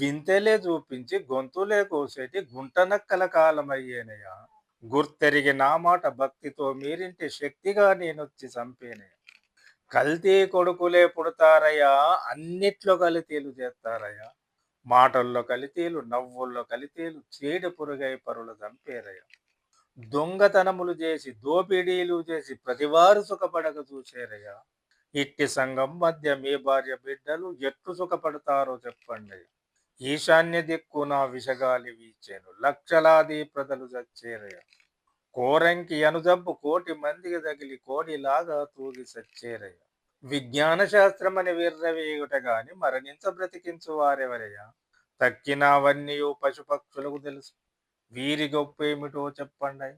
వింతలే చూపించి గొంతులే కోసేటి గుంటనక్కల కాలమయ్యేనయ్యా. గుర్తెరిగి నా మాట భక్తితో మీరింటి శక్తిగా నేనొచ్చి చంపేనయ్య కల్తీ కొడుకులే పుడతారయ్యా అన్నిట్లో కలితీలు చేస్తారయ్యా. మాటల్లో కలితీలు నవ్వుల్లో కలితీలు చీడ పురుగై పరులు చంపేరయ్య. దొంగతనములు చేసి దోపిడీలు చేసి ప్రతివారు సుఖపడక చూసేరయ్యా. ఇట్టి సంఘం మధ్య మీ భార్య బిడ్డలు ఎట్లు సుఖపడతారో చెప్పండి ఈశాన్య దిక్కున విషగాలి వీచేను. లక్షలాది ప్రజలు చచ్చేరయ్య కోరంకి అనుజబ్బు కోటి మందికి తగిలి కోడిలాగా తూగి సచ్చేరయ్య విజ్ఞాన శాస్త్రమని విర్రవేయుట గాని మరణించ బ్రతికించు వారెవరయ్యా తక్కినవన్నీ పశుపక్షులకు తెలుసు. వీరి గొప్పేమిటో చెప్పండి.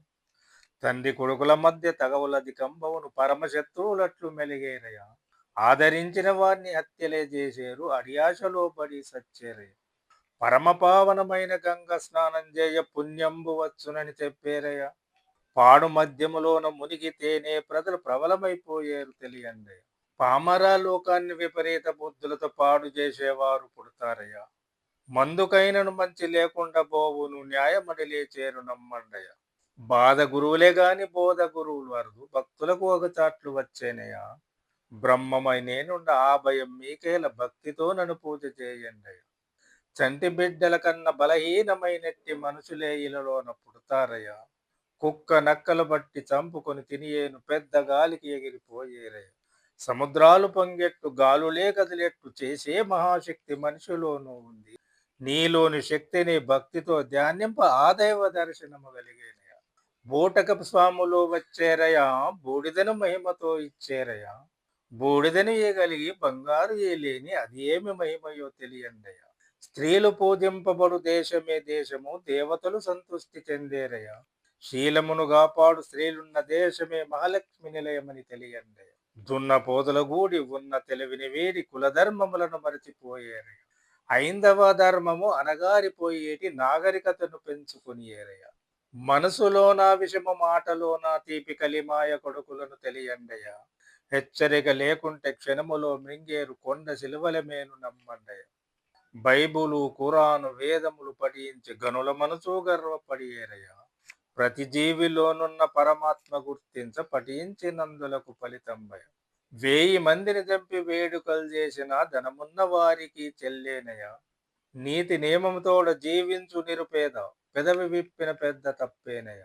తండ్రి కొడుకుల మధ్య తగవులది కంబవును పరమశత్రువులట్లు మెలిగేరయ్య ఆదరించిన వారిని హత్యలే చేసేరు. అడియాశలో పడి సచ్చేరయ్య పరమపావనమైన గంగ స్నానం చేయ పుణ్యంబు వచ్చునని చెప్పేరయ్య. పాడు మధ్యములోన మునిగితేనే ప్రజలు ప్రబలమైపోయారు తెలియండి. పామరా లోకాన్ని విపరీత బుద్ధులతో పాడు చేసేవారు పుడతారయ్య. మందుకైనను మంచి లేకుండా పోవును న్యాయమడిలే చేరు నమ్మండయ్య. బాధ గురువులే గాని బోధ గురువులు వరదు భక్తులకు ఒక చాట్లు వచ్చేనయ్యా. బ్రహ్మమై నేనుండ ఆ భయం మీకేల భక్తితో నన్ను పూజ చేయండి చంటి బిడ్డల కన్నా బలహీనమైనట్టి మనుషులే ఇలలోన పుడతారయ్యా. కుక్క నక్కలు బట్టి చంపుకొని తినియేను పెద్ద గాలికి ఎగిరిపోయేరయ్య. సముద్రాలు పొంగెట్టు గాలులే కదిలెట్టు చేసే మహాశక్తి మనిషిలోనూ ఉంది. నీలోని శక్తిని భక్తితో ధ్యానింప ఆదైవ దర్శనము కలిగేనయ బూటకపు స్వాములు వచ్చేరయ్యా బూడిదను మహిమతో ఇచ్చేరయ్యా. బూడిదని కలిగి బంగారు లేని అది ఏమి మహిమయో తెలియండయ్య స్త్రీలు పూజింపబడు దేశమే దేశము దేవతలు సంతృష్టి చెందేరయ? శీలమును కాపాడు స్త్రీలున్న దేశమే మహాలక్ష్మి నిలయమని తెలియండయ దున్న పోదల గూడి ఉన్న తెలివిని వీడి కులధర్మములను మరచిపోయేరయ? ఐందవ ధర్మము అనగారిపోయేటి నాగరికతను పెంచుకుని ఏరయ మనసులోన విషమ మాటలోన తీపి కలిమాయ కొడుకులను తెలియండయ హెచ్చరిక లేకుంటే క్షణములో మింగేరు కొండ శిలువల మేను నమ్మండయ్య బైబులు ఖురాను వేదములు పఠించి గనుల మనసు గర్వపడియేరయ్య. ప్రతి జీవిలోనున్న పరమాత్మ గుర్తించ పఠించినందులకు ఫలితం భయం. వేయి మందిని చంపి వేడుకలు చేసిన ధనమున్న వారికి చెల్లేనయ నీతి నియమంతోడ జీవించు నిరుపేద పెదవి విప్పిన పెద్ద తప్పేనయ